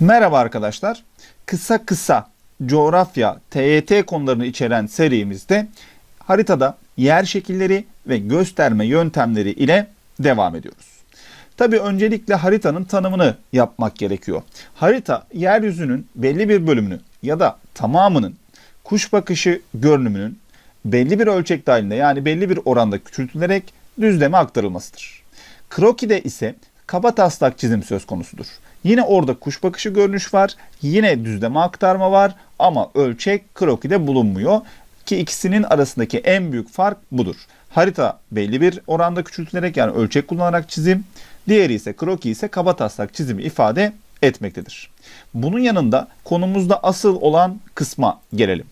Merhaba arkadaşlar. Kısa kısa coğrafya, TYT konularını içeren serimizde haritada yer şekilleri ve gösterme yöntemleri ile devam ediyoruz. Tabii öncelikle haritanın tanımını yapmak gerekiyor. Harita yeryüzünün belli bir bölümünü ya da tamamının kuş bakışı görünümünün belli bir ölçek dahilinde yani belli bir oranda küçültülerek düzleme aktarılmasıdır. Kroki'de ise kaba taslak çizim söz konusudur. Yine orada kuş bakışı görünüş var, yine düzleme aktarma var ama ölçek krokide bulunmuyor ki ikisinin arasındaki en büyük fark budur. Harita belli bir oranda küçültülerek yani ölçek kullanarak çizim, diğeri ise kroki ise kaba taslak çizimi ifade etmektedir. Bunun yanında konumuzda asıl olan kısma gelelim.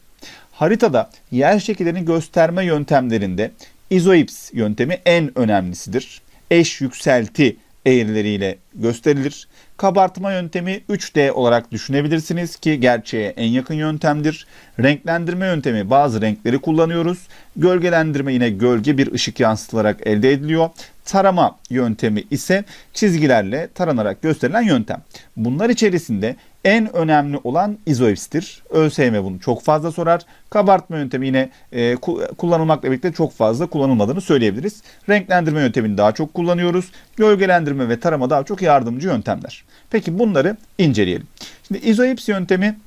Haritada yer şekillerini gösterme yöntemlerinde izoips yöntemi en önemlisidir. Eş yükselti eğrileriyle gösterilir. Kabartma yöntemi 3D olarak düşünebilirsiniz ki gerçeğe en yakın yöntemdir. Renklendirme yöntemi bazı renkleri kullanıyoruz. Gölgelendirme yine gölge bir ışık yansıtılarak elde ediliyor. Tarama yöntemi ise çizgilerle taranarak gösterilen yöntem. Bunlar içerisinde en önemli olan izoips'tir. ÖSYM bunu çok fazla sorar. Kabartma yöntemi yine e, ku- kullanılmakla birlikte çok fazla kullanılmadığını söyleyebiliriz. Renklendirme yöntemini daha çok kullanıyoruz. Gölgelendirme ve tarama daha çok yardımcı yöntemler. Peki bunları inceleyelim. Şimdi izoips yöntemi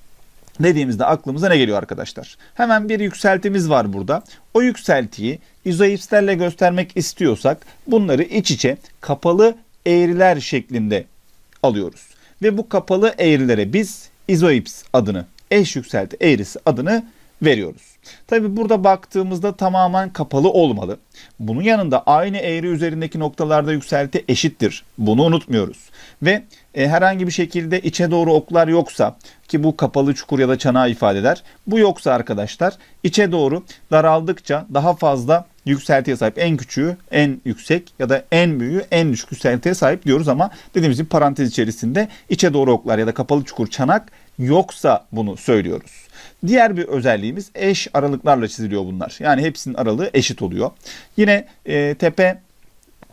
dediğimizde aklımıza ne geliyor arkadaşlar? Hemen bir yükseltimiz var burada. O yükseltiyi izoipslerle göstermek istiyorsak bunları iç içe kapalı eğriler şeklinde alıyoruz. Ve bu kapalı eğrilere biz izoips adını, eş yükselti eğrisi adını veriyoruz. Tabi burada baktığımızda tamamen kapalı olmalı. Bunun yanında aynı eğri üzerindeki noktalarda yükselti eşittir. Bunu unutmuyoruz. Ve e, herhangi bir şekilde içe doğru oklar yoksa ki bu kapalı çukur ya da çanağı ifade eder. Bu yoksa arkadaşlar içe doğru daraldıkça daha fazla yükseltiye sahip en küçüğü en yüksek ya da en büyüğü en düşük yükseltiye sahip diyoruz ama dediğimiz gibi parantez içerisinde içe doğru oklar ya da kapalı çukur çanak yoksa bunu söylüyoruz. Diğer bir özelliğimiz eş aralıklarla çiziliyor bunlar. Yani hepsinin aralığı eşit oluyor. Yine e, tepe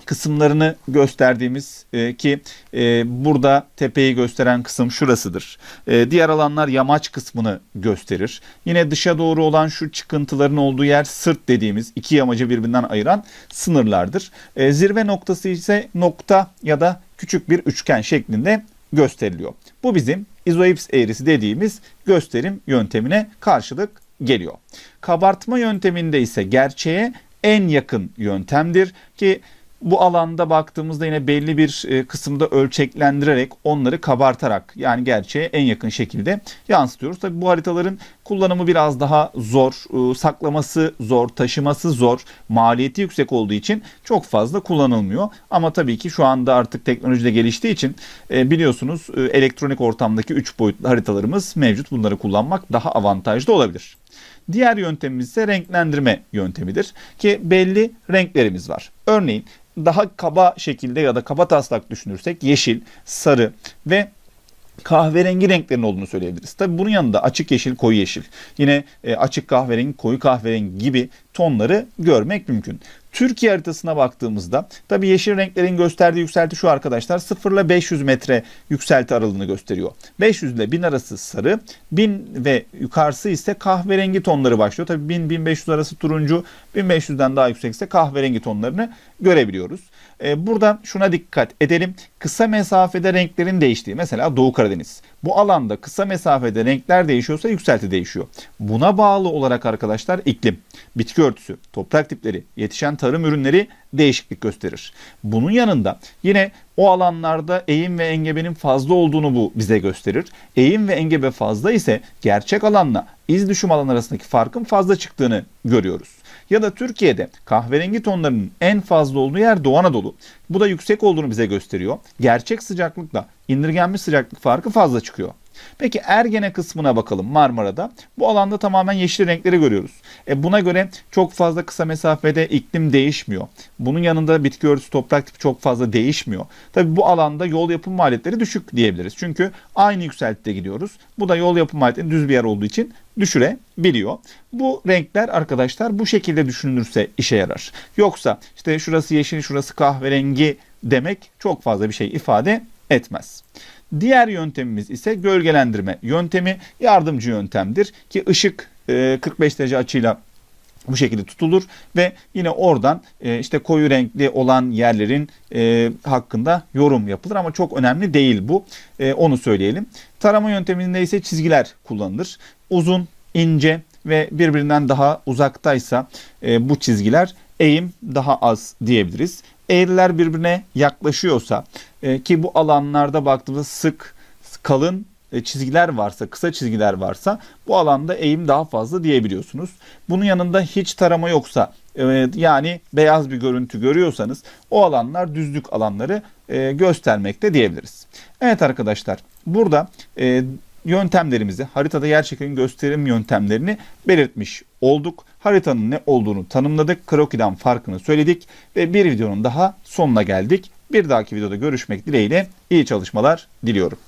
kısımlarını gösterdiğimiz e, ki e, burada tepeyi gösteren kısım şurasıdır. E, diğer alanlar yamaç kısmını gösterir. Yine dışa doğru olan şu çıkıntıların olduğu yer sırt dediğimiz iki yamacı birbirinden ayıran sınırlardır. E, zirve noktası ise nokta ya da küçük bir üçgen şeklinde gösteriliyor. Bu bizim izoips eğrisi dediğimiz gösterim yöntemine karşılık geliyor. Kabartma yönteminde ise gerçeğe en yakın yöntemdir ki bu alanda baktığımızda yine belli bir e, kısımda ölçeklendirerek onları kabartarak yani gerçeğe en yakın şekilde yansıtıyoruz. Tabi bu haritaların kullanımı biraz daha zor, e, saklaması zor, taşıması zor, maliyeti yüksek olduğu için çok fazla kullanılmıyor. Ama tabii ki şu anda artık teknoloji de geliştiği için e, biliyorsunuz elektronik ortamdaki 3 boyutlu haritalarımız mevcut. Bunları kullanmak daha avantajlı olabilir. Diğer yöntemimiz ise renklendirme yöntemidir ki belli renklerimiz var. Örneğin daha kaba şekilde ya da kaba taslak düşünürsek yeşil, sarı ve kahverengi renklerin olduğunu söyleyebiliriz. Tabi bunun yanında açık yeşil, koyu yeşil, yine e, açık kahverengi, koyu kahverengi gibi tonları görmek mümkün. Türkiye haritasına baktığımızda tabi yeşil renklerin gösterdiği yükselti şu arkadaşlar 0 ile 500 metre yükselti aralığını gösteriyor. 500 ile 1000 arası sarı, 1000 ve yukarısı ise kahverengi tonları başlıyor. Tabi 1000-1500 arası turuncu, 1500'den daha yüksekse kahverengi tonlarını görebiliyoruz. Ee, burada şuna dikkat edelim. Kısa mesafede renklerin değiştiği mesela Doğu Karadeniz. Bu alanda kısa mesafede renkler değişiyorsa yükselti değişiyor. Buna bağlı olarak arkadaşlar iklim, bitki örtüsü, toprak tipleri, yetişen tarım ürünleri değişiklik gösterir. Bunun yanında yine o alanlarda eğim ve engebenin fazla olduğunu bu bize gösterir. Eğim ve engebe fazla ise gerçek alanla iz düşüm alan arasındaki farkın fazla çıktığını görüyoruz. Ya da Türkiye'de kahverengi tonlarının en fazla olduğu yer Doğu Anadolu. Bu da yüksek olduğunu bize gösteriyor. Gerçek sıcaklıkla indirgenmiş sıcaklık farkı fazla çıkıyor. Peki Ergene kısmına bakalım Marmara'da. Bu alanda tamamen yeşil renkleri görüyoruz. E buna göre çok fazla kısa mesafede iklim değişmiyor. Bunun yanında bitki örtüsü toprak tipi çok fazla değişmiyor. Tabi bu alanda yol yapım maliyetleri düşük diyebiliriz. Çünkü aynı yükseltide gidiyoruz. Bu da yol yapım maliyetleri düz bir yer olduğu için düşürebiliyor. Bu renkler arkadaşlar bu şekilde düşünülürse işe yarar. Yoksa işte şurası yeşil şurası kahverengi demek çok fazla bir şey ifade etmez. Diğer yöntemimiz ise gölgelendirme yöntemi yardımcı yöntemdir ki ışık e, 45 derece açıyla bu şekilde tutulur ve yine oradan e, işte koyu renkli olan yerlerin e, hakkında yorum yapılır ama çok önemli değil bu. E, onu söyleyelim. Tarama yönteminde ise çizgiler kullanılır. Uzun, ince ve birbirinden daha uzaktaysa e, bu çizgiler eğim daha az diyebiliriz. Eğriler birbirine yaklaşıyorsa e, ki bu alanlarda baktığımızda sık, kalın e, çizgiler varsa, kısa çizgiler varsa bu alanda eğim daha fazla diyebiliyorsunuz. Bunun yanında hiç tarama yoksa e, yani beyaz bir görüntü görüyorsanız o alanlar düzlük alanları e, göstermekte diyebiliriz. Evet arkadaşlar burada yöntemlerimizi haritada yer şeklinin gösterim yöntemlerini belirtmiş olduk. Haritanın ne olduğunu tanımladık. Krokiden farkını söyledik ve bir videonun daha sonuna geldik. Bir dahaki videoda görüşmek dileğiyle iyi çalışmalar diliyorum.